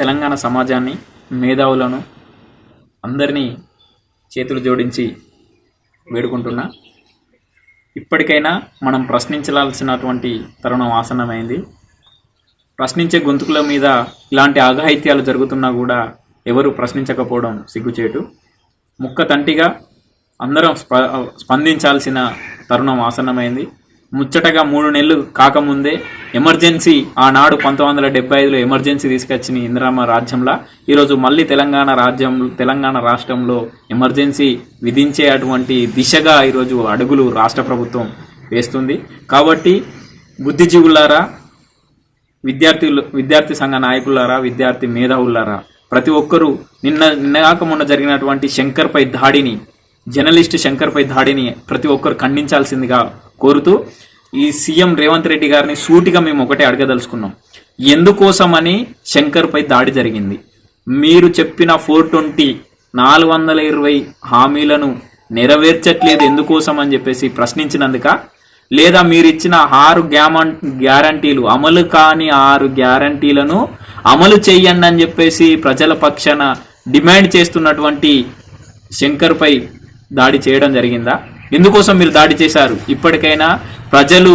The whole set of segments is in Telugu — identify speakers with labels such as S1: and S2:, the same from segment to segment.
S1: తెలంగాణ సమాజాన్ని మేధావులను అందరినీ చేతులు జోడించి వేడుకుంటున్నా. ఇప్పటికైనా మనం ప్రశ్నించాల్సినటువంటి తరుణం ఆసన్నమైంది. ప్రశ్నించే గొంతుకుల మీద ఇలాంటి అఘాయిత్యాలు జరుగుతున్నా కూడా ఎవరు ప్రశ్నించకపోవడం సిగ్గుచేటు. ముక్క తంటిగా అందరం స్ప స్పందించాల్సిన తరుణం ఆసన్నమైంది. ముచ్చటగా మూడు నెలలు కాకముందే ఎమర్జెన్సీ ఆనాడు పంతొమ్మిది వందల డెబ్బై ఐదులో ఎమర్జెన్సీ తీసుకొచ్చిన ఇందిరామ రాజ్యంలా ఈరోజు మళ్ళీ తెలంగాణ రాజ్యం తెలంగాణ రాష్ట్రంలో ఎమర్జెన్సీ విధించే అటువంటి దిశగా ఈరోజు అడుగులు రాష్ట్ర ప్రభుత్వం వేస్తుంది. కాబట్టి బుద్ధిజీవులారా విద్యార్థులు విద్యార్థి సంఘ నాయకులారా విద్యార్థి మేధావులారా ప్రతి ఒక్కరూ నిన్న నిన్నగాక మొన్న జరిగినటువంటి శంకర్పై దాడిని జర్నలిస్ట్ శంకర్పై దాడిని ప్రతి ఒక్కరు ఖండించాల్సిందిగా కోరుతూ ఈ సీఎం రేవంత్ రెడ్డి గారిని సూటిగా మేము ఒకటే అడగదలుచుకున్నాం. ఎందుకోసమని శంకర్పై దాడి జరిగింది. మీరు చెప్పిన ఫోర్ ట్వంటీ నాలుగు వందల ఇరవై హామీలను నెరవేర్చట్లేదు ఎందుకోసం అని చెప్పేసి ప్రశ్నించినందుక లేదా మీరు ఇచ్చిన ఆరు గ్యామన్ గ్యారంటీలు అమలు కాని ఆరు గ్యారంటీలను అమలు చేయండి అని చెప్పేసి ప్రజల పక్షాన డిమాండ్ చేస్తున్నటువంటి శంకర్పై దాడి చేయడం జరిగిందా? ఎందుకోసం మీరు దాడి చేశారు? ఇప్పటికైనా ప్రజలు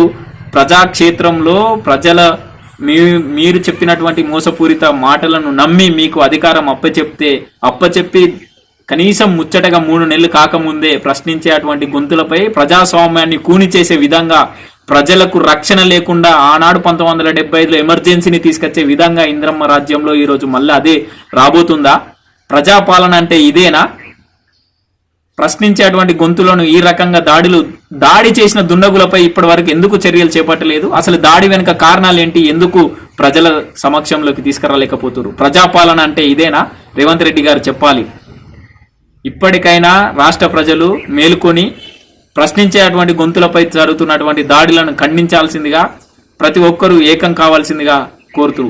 S1: ప్రజాక్షేత్రంలో ప్రజల మీ మీరు చెప్పినటువంటి మోసపూరిత మాటలను నమ్మి మీకు అధికారం అప్పచెప్తే అప్పచెప్పి కనీసం ముచ్చటగా మూడు నెలలు కాకముందే ప్రశ్నించే అటువంటి గొంతులపై ప్రజాస్వామ్యాన్ని కూని చేసే విధంగా ప్రజలకు రక్షణ లేకుండా ఆనాడు పంతొమ్మిది వందల డెబ్బై ఐదులో ఎమర్జెన్సీని తీసుకొచ్చే విధంగా ఇంద్రమ్మ రాజ్యంలో ఈరోజు మళ్ళీ అదే రాబోతుందా? ప్రజాపాలన అంటే ఇదేనా? ప్రశ్నించేటువంటి గొంతులను ఈ రకంగా దాడులు దాడి చేసిన దుండగులపై ఇప్పటి వరకు ఎందుకు చర్యలు చేపట్టలేదు? అసలు దాడి వెనుక కారణాలు ఏంటి? ఎందుకు ప్రజల సమక్షంలోకి తీసుకురాలేకపోతున్నారు ప్రజాపాలన అంటే ఇదేనా? రేవంత్ రెడ్డి గారు చెప్పాలి. ఇప్పటికైనా రాష్ట్ర ప్రజలు మేలుకొని ప్రశ్నించేటువంటి గొంతులపై జరుగుతున్నటువంటి దాడులను ఖండించాల్సిందిగా ప్రతి ఒక్కరూ ఏకం కావాల్సిందిగా కోరుతూ